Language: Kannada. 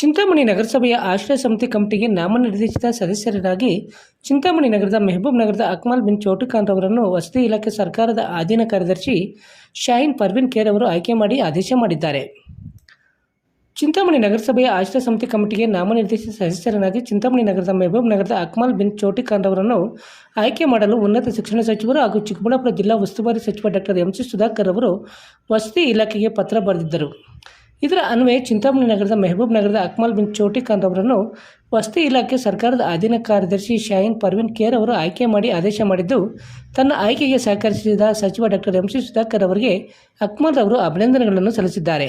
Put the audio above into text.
ಚಿಂತಾಮಣಿ ನಗರಸಭೆಯ ಆಶ್ರಯ ಸಮಿತಿ ಕಮಿಟಿಗೆ ನಾಮನಿರ್ದೇಶಿತ ಸದಸ್ಯರಾಗಿ ಚಿಂತಾಮಣಿ ನಗರದ ಮೆಹಬೂಬ್ ನಗರದ ಅಕ್ಮಲ್ ಬಿನ್ ಚೌಟಿಖಾನ್ ಅವರನ್ನು ವಸತಿ ಇಲಾಖೆ ಸರ್ಕಾರದ ಅಧೀನ ಕಾರ್ಯದರ್ಶಿ ಶಾಹೀನ್ ಪರ್ವಿನ್ ಖೇರ್ ಅವರು ಆಯ್ಕೆ ಮಾಡಿ ಆದೇಶ ಮಾಡಿದ್ದಾರೆ. ಚಿಂತಾಮಣಿ ನಗರಸಭೆಯ ಆಶ್ರಯ ಸಮಿತಿ ಕಮಿಟಿಗೆ ನಾಮನಿರ್ದೇಶಿತ ಸದಸ್ಯರನ್ನಾಗಿ ಚಿಂತಾಮಣಿ ನಗರದ ಮೆಹಬೂಬ್ ನಗರದ ಅಕ್ಮಲ್ ಬಿನ್ ಚೋಟಿಖಾನ್ ಅವರನ್ನು ಆಯ್ಕೆ ಮಾಡಲು ಉನ್ನತ ಶಿಕ್ಷಣ ಸಚಿವರು ಹಾಗೂ ಚಿಕ್ಕಬಳ್ಳಾಪುರ ಜಿಲ್ಲಾ ಉಸ್ತುವಾರಿ ಸಚಿವ ಡಾಕ್ಟರ್ ಎಂ ಸಿ ಸುಧಾಕರ್ ಅವರು ವಸತಿ ಇಲಾಖೆಗೆ ಪತ್ರ ಬರೆದಿದ್ದರು. ಇದರ ಅನ್ವಯ ಚಿಂತಾಮಣಿ ನಗರದ ಮೆಹಬೂಬ್ ನಗರದ ಅಕ್ಮಲ್ ಬಿನ್ ಚೋಟಿಕಾಂತ್ ಅವರನ್ನು ವಸತಿ ಇಲಾಖೆ ಸರ್ಕಾರದ ಅಧೀನ ಕಾರ್ಯದರ್ಶಿ ಶಾಯಿನ್ ಪರ್ವಿನ್ ಕೇರ್ ಅವರು ಆಯ್ಕೆ ಮಾಡಿ ಆದೇಶ ಮಾಡಿದ್ದು, ತನ್ನ ಆಯ್ಕೆಗೆ ಸಹಕರಿಸಿದ ಸಚಿವ ಡಾಕ್ಟರ್ ಎಂ ಸಿ ಸುಧಾಕರ್ ಅವರಿಗೆ ಅಕ್ಮಲ್ ಅವರು ಅಭಿನಂದನೆಗಳನ್ನು ಸಲ್ಲಿಸಿದ್ದಾರೆ.